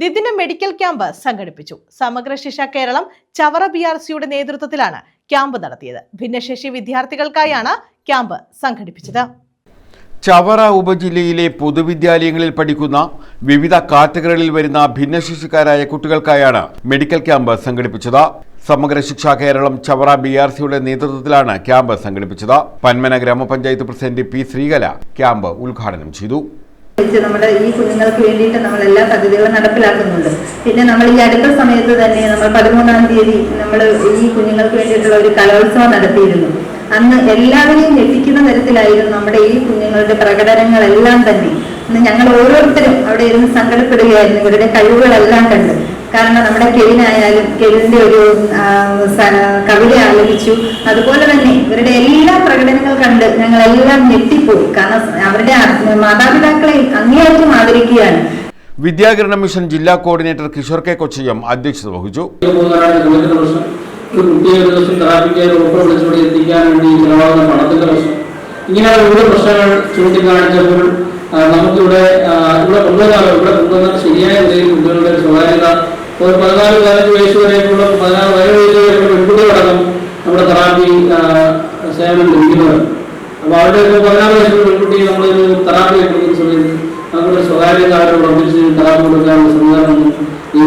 ദിദിന medical camp സംഘടിപ്പിച്ചു. സമഗ്ര ശിക്ഷ കേരളം ചവറ ബി ആർ സിയുടെ നേതൃത്വത്തിലാണ് ക്യാമ്പ് നടത്തിയത്. ഭിന്നശേഷി വിദ്യാർത്ഥികൾക്കായാണ് ക്യാമ്പ് സംഘടിപ്പിച്ചത്. ചവറ ഉപജില്ലയിലെ പൊതുവിദ്യാലയങ്ങളിൽ പഠിക്കുന്ന വിവിധ കാറ്റഗറികളിൽ വരുന്ന ഭിന്നശേഷിക്കാരായ കുട്ടികൾക്കായാണ് മെഡിക്കൽ ക്യാമ്പ് സംഘടിപ്പിച്ചത്. സമഗ്ര ശിക്ഷാ കേരളം ചവറ ബി ആർ സിയുടെ നേതൃത്വത്തിലാണ് ക്യാമ്പ് സംഘടിപ്പിച്ചത്. പന്മന ഗ്രാമപഞ്ചായത്ത് പ്രസിഡന്റ് പി ശ്രീകല ക്യാമ്പ് ഉദ്ഘാടനം ചെയ്തു. നമ്മുടെ ഈ കുഞ്ഞുങ്ങൾക്ക് വേണ്ടിയിട്ട് നമ്മൾ എല്ലാ പദ്ധതികളും നടപ്പിലാക്കുന്നുണ്ട്. പിന്നെ നമ്മൾ ഈ അടുത്ത സമയത്ത് തന്നെ നമ്മൾ പതിമൂന്നാം തീയതി നമ്മൾ ഈ കുഞ്ഞുങ്ങൾക്ക് വേണ്ടിയിട്ടുള്ള ഒരു കലോത്സവം നടത്തിയിരുന്നു. അന്ന് എല്ലാവരെയും ഞെട്ടിക്കുന്ന തരത്തിലായിരുന്നു നമ്മുടെ ഈ കുഞ്ഞുങ്ങളുടെ പ്രകടനങ്ങളെല്ലാം തന്നെ. അന്ന് ഞങ്ങൾ ഓരോരുത്തരും അവിടെ ഇരുന്ന് സങ്കടപ്പെടുകയായിരുന്നു. ഇവരുടെ കഴിവുകളെല്ലാം കണ്ട്. കാരണം നമ്മുടെ കെവിനായാലും കെവിന്റെ ഒരു കവിത ആലപിച്ചു. അതുപോലെ തന്നെ ഇവരുടെ എല്ലാ പ്രകടനങ്ങൾ കണ്ട് ഞങ്ങളെല്ലാം ഞെട്ടിപ്പോയി. കാരണം അവരുടെ മാതാപിതാക്കളെ അങ്ങേയറ്റം ആദരിക്കുകയാണ് വിദ്യാകിരണ മിഷൻ ജില്ലാ കോർഡിനേറ്റർ കിഷോർ കെ കൊച്ചയ്യം അധ്യക്ഷത വഹിച്ചു. കുട്ടിയെ ഒരു ദിവസം എത്തിക്കാൻ വേണ്ടി ചിലവാകുന്ന പണത്തിന്റെ പ്രശ്നം ഇങ്ങനെ വിവിധ പ്രശ്നങ്ങൾ ചൂണ്ടിക്കാണിച്ചപ്പോൾ നമുക്കിവിടെ ഇവിടെ കൊണ്ടുവന്നാലോ ഇവിടെ കൊണ്ടുവന്നാൽ ശരിയായ നിലയിൽ കുട്ടികളുടെ സ്വകാര്യത. ഒരു പതിനാല് പതിനഞ്ച് വയസ്സ് വരെയുള്ള പതിനാറ് പതിനേഴ് വയസ്സ് വരെയുള്ള പെൺകുട്ടികളടക്കം നമ്മുടെ തെറാപ്പി സേവനം ലഭിക്കുന്നവർ അപ്പോൾ അവിടെ ഇപ്പോൾ പതിനാറ് വയസ്സുള്ള പെൺകുട്ടി നമ്മളൊരു തെറാപ്പി കൊടുക്കുന്ന സമയത്ത് നമുക്കൊരു സ്വകാര്യത അവരോട് ഒന്നിച്ച് തെറാപ്പി കൊടുക്കാനുള്ള സംവിധാനം ഈ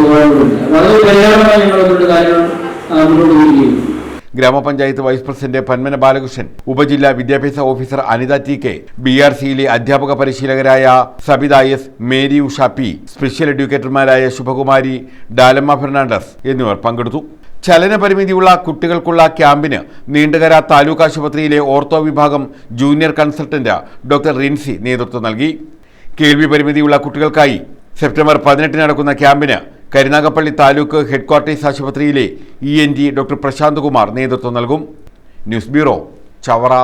ഗ്രാമപഞ്ചായത്ത് വൈസ് പ്രസിഡന്റ് പന്മന ബാലകൃഷ്ണൻ ഉപജില്ലാ വിദ്യാഭ്യാസ officer Anitha T K B R സിയിലെ അധ്യാപക പരിശീലകരായ Sabitha S Mary Usha P special എഡ്യൂക്കേറ്റർമാരായ Shubhakumari Dalamma Fernandez എന്നിവർ പങ്കെടുത്തു. ചലനപരിമിതിയുള്ള കുട്ടികൾക്കുള്ള ക്യാമ്പിന് നീണ്ടകര താലൂക്ക് ആശുപത്രിയിലെ ഓർത്തോ വിഭാഗം ജൂനിയർ കൺസൾട്ടന്റ് ഡോക്ടർ റിൻസി നേതൃത്വം നൽകി. കേൾവി പരിമിതിയുള്ള കുട്ടികൾക്കായി സെപ്റ്റംബർ പതിനെട്ടിന് നടക്കുന്ന ക്യാമ്പിന് കരുനാഗപ്പള്ളി താലൂക്ക് ഹെഡ്ക്വാർട്ടേഴ്സ് ആശുപത്രിയിലെ E N T doctor Prashanth Kumar നേതൃത്വം നൽകും. News bureau Chavara.